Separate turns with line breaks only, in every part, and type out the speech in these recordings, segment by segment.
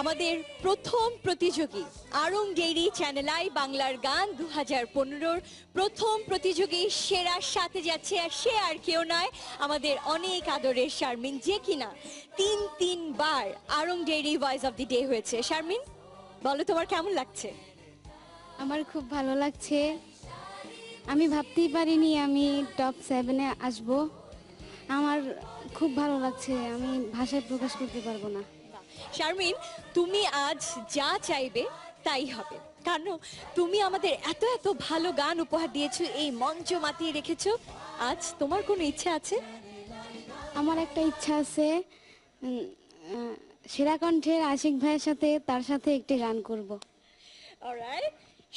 আমাদের প্রথম প্রতিযোগী আরং ডেইরি চ্যানেল আই বাংলার গান দু হাজার প্রথম প্রতিযোগী সেরার সাথে যাচ্ছে আর সে আর কেউ নয়, আমাদের অনেক আদরের শারমিন। যে কিনা তিন তিনবার dairy voice of the day হয়েছে। শারমিন, বলো তোমার কেমন লাগছে?
আমার খুব ভালো লাগছে। আমি ভাবতেই পারিনি আমি টপ সেভেনে আসব। আমার খুব ভালো লাগছে, আমি ভাষায় প্রকাশ করতে পারব না।
শারমিন তুমি আজ যা চাইবে তাই হবে। কারণ তুমি আমাদের এত এত ভালো গান উপহার দিয়েছ এই মঞ্চ মাতিয়ে রেখেছো। আজ তোমার কোনো ইচ্ছা আছে?
আমার একটা ইচ্ছা আছে সেরা কণ্ঠের আশিক ভাইয়ের সাথে তার সাথে একটি গান করব।
Alright.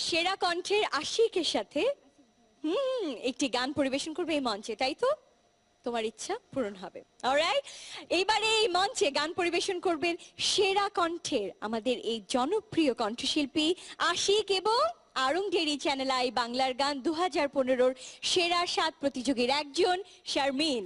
সেরা কণ্ঠের আশিকের সাথে হুম একটি গান পরিবেশন করবে এই মঞ্চে তাই তো? তোমার ইচ্ছা পূরণ হবে। এইবারে এই মঞ্চে গান পরিবেশন করবেন সেরা কণ্ঠের আমাদের এই জনপ্রিয় কণ্ঠশিল্পী আশিক এবং আরঙ্গেরি চ্যানেল আই বাংলার গান দু হাজার সেরা সাত প্রতিযোগীর একজন শারমিন।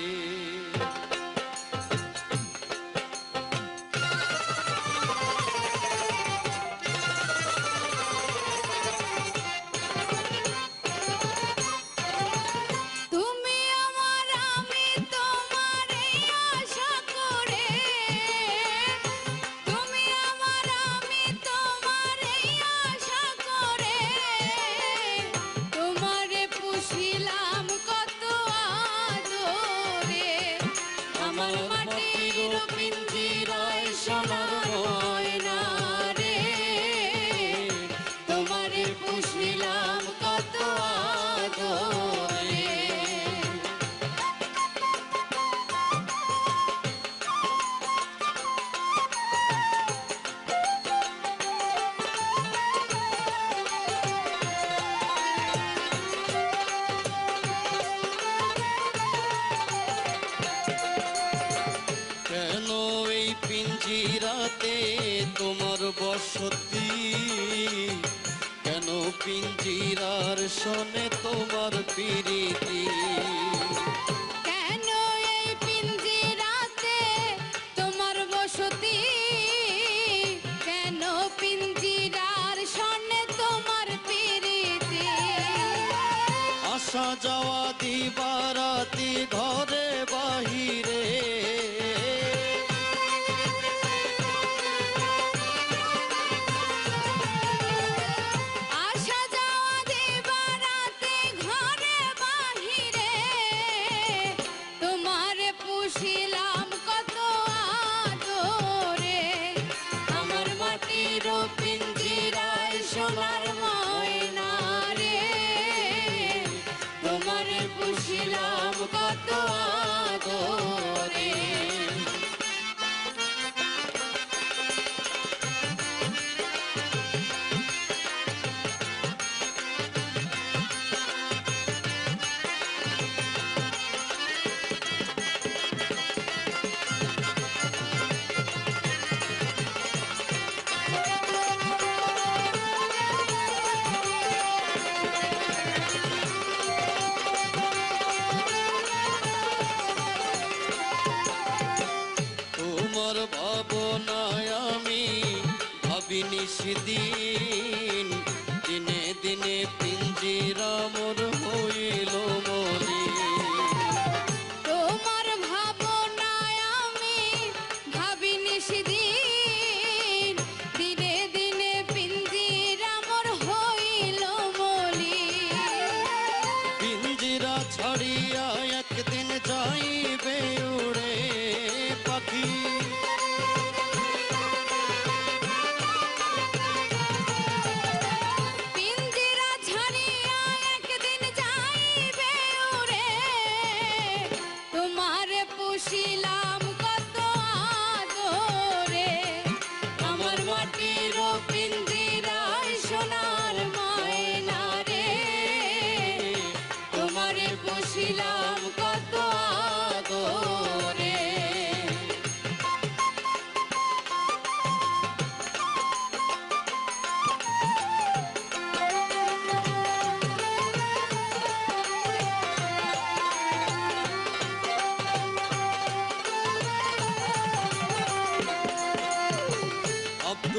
আমার মাটির পিঞ্জিরায় সোনার
বসতি কেন পিঞ্জিরার শোনে তোমার পিরিতি?
কেন এই পিঞ্জিরাতে তোমার বসতি? কেন পিঞ্জিরার তোমার পিরিতি?
আসা যাওয়া দিবারাতি ঘরে বাহিরে।
পুষিলাম কত আদরে
ভাবিনি